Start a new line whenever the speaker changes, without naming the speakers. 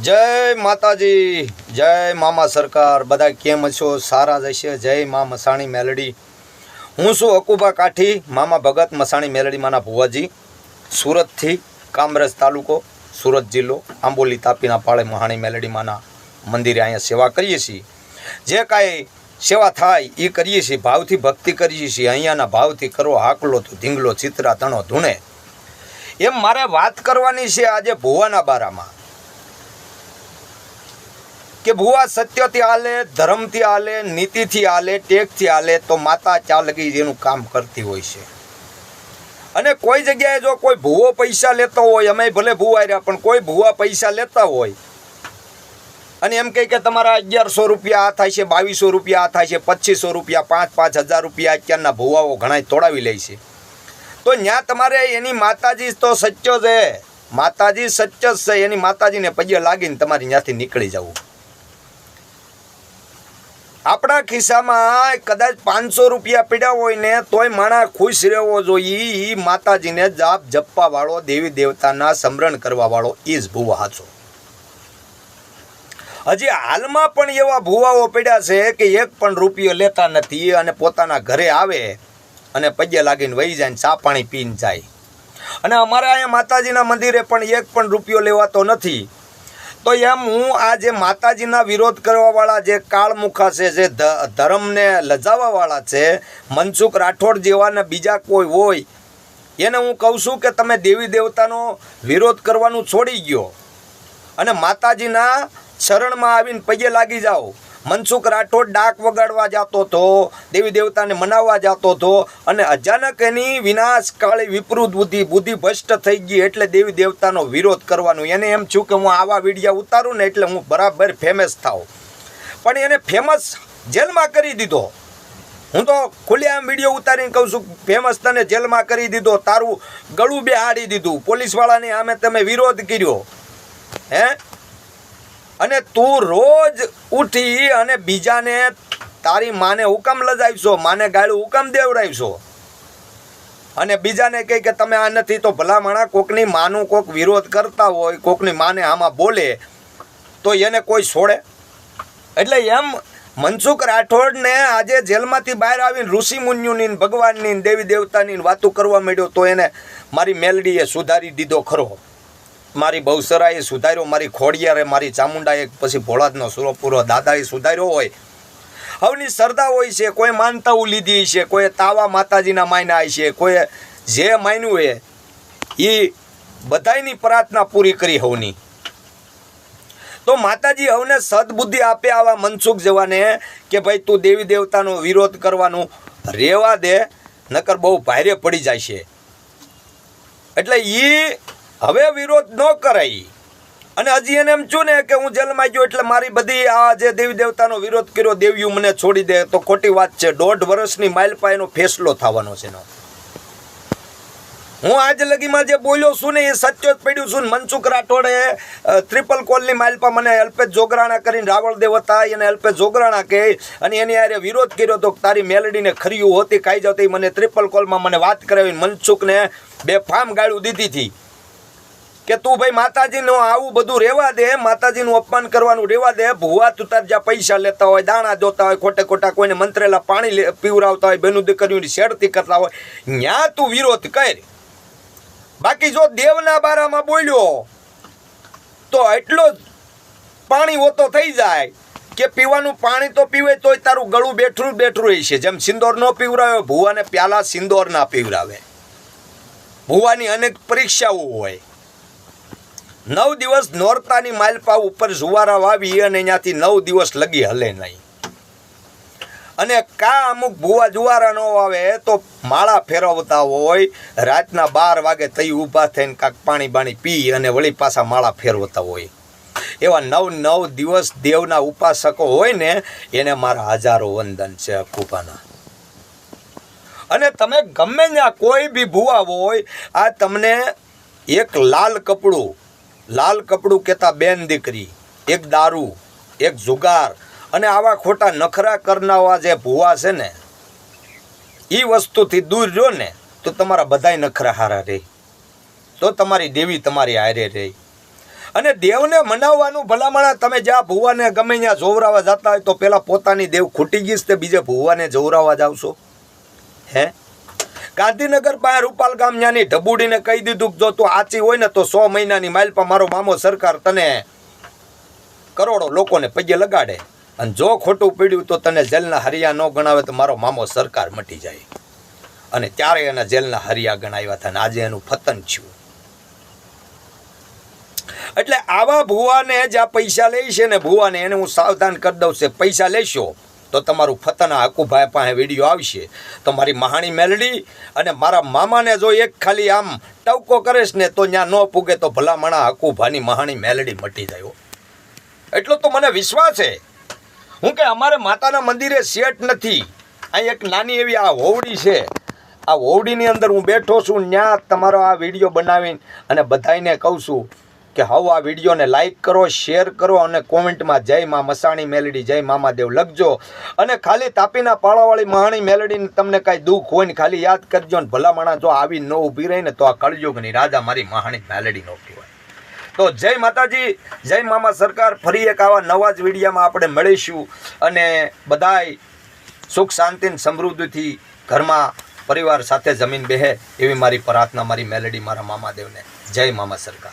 જય માતાજી, જય મામા સરકાર, બધા કેમ છો? સારા જશે જય મા મસાણી મેલડી. હું છું અકુબા કાઠી, મામા ભગત મસાણી મેલડીમાંના ભુવાજી, સુરતથી કામરેજ તાલુકો, સુરત જિલ્લો, આંબોલી તાપીના પાળે મહાણી મેલડીમાંના મંદિરે અહીંયા સેવા કરીએ છીએ. જે કાંઈ સેવા થાય એ કરીએ છીએ, ભાવથી ભક્તિ કરીએ છીએ. અહીંયાના ભાવથી કરો હાકલો તો ધીંગલો ચિત્રા, તણો, ધૂણે. એમ મારે વાત કરવાની છે આજે ભુવાના બારામાં. કે ભુવા સત્યથી હાલે, ધર્મથી હાલે, નીતિથી હાલે, ટેકથી હાલે, તો માતા ચાલકી એનું કામ કરતી હોય છે. અને કોઈ જગ્યાએ જો કોઈ ભૂવો પૈસા લેતો હોય, અમે ભલે ભૂવા રહ્યા પણ કોઈ ભૂવા પૈસા લેતા હોય, અને એમ કહે કે તમારા અગિયારસો રૂપિયા આ થાય છે, બાવીસો રૂપિયા આ થાય છે, પચીસો રૂપિયા, પાંચ પાંચ હજાર રૂપિયા અત્યારના ભૂવાઓ ઘણા તોડાવી લે છે. તો ત્યાં તમારે એની માતાજી તો સચ્ચો છે. માતાજી સચ્ચ છે, એની માતાજીને પગે લાગીને તમારી ત્યાંથી નીકળી જવું. આપણા ખિસ્સામાં કદાચ પાંચસો રૂપિયા પીડ્યા હોય ને તોય માણા ખુશ રહેવો જોઈએ. એ માતાજીને જાપ જપવા વાળો, દેવી દેવતાના સમરણ કરવા વાળો ઈ જ ભૂવા હાચો. હજી હાલમાં પણ એવા ભૂવાઓ પડ્યા છે કે એક પણ રૂપિયો લેતા નથી અને પોતાના ઘરે આવે અને પગે લાગીને વહી જાય ચા પાણી પીને જાય. અને અમારા અહીંયા માતાજીના મંદિરે પણ એક પણ રૂપિયો લેવાતો નથી. તો એમ હું આ જે માતાજીના વિરોધ કરવાવાળા જે કાળમુખા છે, જે ધર્મને લજાવવાવાળા છે, મનસુખ રાઠોડ જેવા ને બીજા કોઈ હોય, એને હું કહું છું કે તમે દેવી દેવતાનો વિરોધ કરવાનું છોડી ગયો અને માતાજીના શરણમાં આવીને પગે લાગી જાઓ. મનસુખ રાઠોડ ડાક વગાડવા જતો હતો, દેવી દેવતાને મનાવવા જતો હતો અને અચાનક એની વિનાશકાળી વિપૃત બુદ્ધિ બુદ્ધિ ભ્રષ્ટ થઈ ગઈ એટલે દેવી દેવતાનો વિરોધ કરવાનું. એને એમ થયું કે હું આવા વિડીયા ઉતારું ને એટલે હું બરાબર ફેમસ થાઉં પણ એને ફેમસ જેલમાં કરી દીધો. હું તો ખુલ્લેઆમ વીડિયો ઉતારીને કહું છું ફેમસ તને જેલમાં કરી દીધો, તારું ગળું બેહાડી દીધું. પોલીસવાળાની આમે તમે વિરોધ કર્યો. હે? અને તું રોજ ઉઠી અને બીજાને તારી માને હુકમ લજાવશો માને ગાળું હુકમ દેવડાવશો. અને બીજાને કહે કે તમે આ નથી તો ભલા માણા કોકની માનું કોક વિરોધ કરતા હોય, કોકની માને આમાં બોલે, તો એને કોઈ છોડે? એટલે એમ મનસુખ રાઠોડને આજે જેલમાંથી બહાર આવીને ઋષિ મુનિઓની ભગવાનની દેવી દેવતાની વાતો કરવા માંડ્યો, તો એને મારી મેલડીએ સુધારી દીધો ખરો. મારી બહુસરાએ સુધાર્યો, મારી ખોડિયારે, મારી ચામુંડાએ, પછી ભોળાદનો સુરો પૂરો દાદાએ સુધાર્યો હોય. હવની શ્રદ્ધા હોય છે, કોઈ માનતાઓ લીધી છે, કોઈ તાવા માતાજીના માયના છે, કોઈ જે માન્યું એ એ બધાયની પ્રાર્થના પૂરી કરી હવની. તો માતાજી હવને સદબુદ્ધિ આપે આવા મનસુખ જવાને કે ભાઈ તું દેવી દેવતાનો વિરોધ કરવાનું રેવા દે, નકર બહુ ભારે પડી જાય છે. એટલે એ હવે વિરોધ ન કરાય. અને હજી એને એમ છું ને કે હું જેલમાં ગયો એટલે મારી બધી આ જે દેવી દેવતાનો વિરોધ કર્યો, દેવીઓ મને છોડી દે. તો ખોટી વાત છે. દોઢ વર્ષની માઇલ એનો ફેસલો થવાનો છે એનો. હું આજ લગીમાં જે બોલ્યો છું ને એ સચ્ચો જ પડ્યું છું મનસુખ રાઠોડે ટ્રિપલ કોલની માઇલપા મને અલ્પેશ જોગરાણા કરીને રાવળદેવ હતા. એને અલ્પેશ જોગરાણા કહે અને એની હારે વિરોધ કર્યો તો તારી મેલડીને ખર્યું હોતી ખાઈ જતી મને ત્રિપલ કોલમાં મને વાત કરાવી મનસુખને બે ફામ ગાળું દીધી હતી. કે તું ભાઈ માતાજીનું આવું બધું રહેવા દે, માતાજીનું અપમાન કરવાનું રહેવા દે, ભુવા તું તાર જ્યાં પૈસા લેતા હોય, દાણા જોતા હોય, ખોટે ખોટા કોઈને મંત્રેલા પાણી પીવરાવતા હોય, બેનું દીકરીઓની શેરતી કરતા હોય, ન્યા તું વિરોધ કર. બાકી જો દેવના બારામાં બોલ્યો, તો એટલો જ પાણી ઓતો થઈ જાય કે પીવાનું પાણી તો પીવે તોય તારું ગળું બેઠું બેઠું રહી છે જેમ સિંદોર ન પીવરાવે, ભુવાને પ્યાલા સિંદોર ના પીવરાવે. ભુવાની અનેક પરીક્ષાઓ હોય. નવ દિવસ નોરતાની માલપા ઉપર જુવારા વાવી અને ત્યાંથી નવ દિવસ લગી હલે નહીં. અને કા અમુક ભૂવા જુવારા ન આવે તો માળા ફેરવતા હોય, રાતના બાર વાગે તઈ ઊભા થઈને કાંક પાણી બાણી પી અને વળી પાછા માળા ફેરવતા હોય. એવા નવ નવ દિવસ દેવના ઉપાસકો હોય ને, એને મારા હજારો વંદન છે કૃપાના અને તમે ગમે ત્યાં કોઈ બી ભૂવા હોય, આ તમને એક લાલ કપડું લાલ કપડું કહેતા બેન દીકરી, એક દારૂ, એક જુગાર અને આવા ખોટા નખરા કરનારા જે ભૂવા છે ને એ વસ્તુથી દૂર જો ને, તો તમારા બધાય નખરા હારા રહે. તો તમારી દેવી તમારી હારે રહે. અને દેવને મનાવવાનું ભલામણા તમે જ્યાં ભુવાને ગમે ત્યાં જોવરાવા જતા હોય તો પેલા પોતાની દેવ ખૂટી ગઈશ તે બીજે ભુવાને જોવરાવા જાવશો. હે? ગાંધીનગર પાસે રૂપાલ ગામ ન્યાની ઢબુડીને કહી દીધું જો તું આચી હોય ને તો સો મહિનાની માઇલ પર મારો મામો સરકાર તને કરોડો લોકોને પગે લગાડે. અને જો ખોટું પીડ્યું તો તને જેલના હરિયા ન ગણાવે તો મારો મામો સરકાર મટી જાય. અને ત્યારે એના જેલના હરિયા ગણાવ્યા હતા અને આજે એનું ફતન થયું. એટલે આવા ભુવાને જ્યાં પૈસા લે છે ને ભુવાને એને હું સાવધાન કરી દઉં છે. પૈસા લેશો? તો તમારું ફતના આકુભાઈ પાસે વીડિયો આવશે. તો મારી મહાણી મેલડી અને મારા મામાને જો એક ખાલી આમ ટવકો કરેશ ને તો ત્યાં ન પૂગે તો ભલામણા આકુભાની મહાણી મેલડી મટી જાય એટલો તો મને વિશ્વાસ છે. હું કે અમારે માતાના મંદિરે સેટ નથી. અહીં એક નાની એવી આ હોવડી છે. આ હોવડીની અંદર હું બેઠો છું ત્યાં તમારો આ વીડિયો બનાવીને અને બધાને કહું છું કે હવે આ વિડીયોને લાઇક કરો શેર કરો અને કોમેન્ટમાં જય મા મસાણી મેલડી, જય મામાદેવ લખજો. અને ખાલી તાપીના પાળાવાળી મહાણી મેલડીને તમને કાંઈ દુઃખ હોય ને ખાલી યાદ કરજો ને ભલા માણા જો આવી ન ઊભી રહી ને તો આ કળયુગની રાજા મારી મહાણી મેલડી નો કહેવાય. તો જય માતાજી, જય મામા સરકાર, ફરી એક આવા નવા જ વિડીયામાં આપણે મળીશું અને બધાય સુખ શાંતિ સમૃદ્ધિથી ઘરમાં પરિવાર સાથે જમીન બેહે એવી મારી પ્રાર્થના મારી મેલેડી, મારા મામાદેવને. જય મામા સરકાર.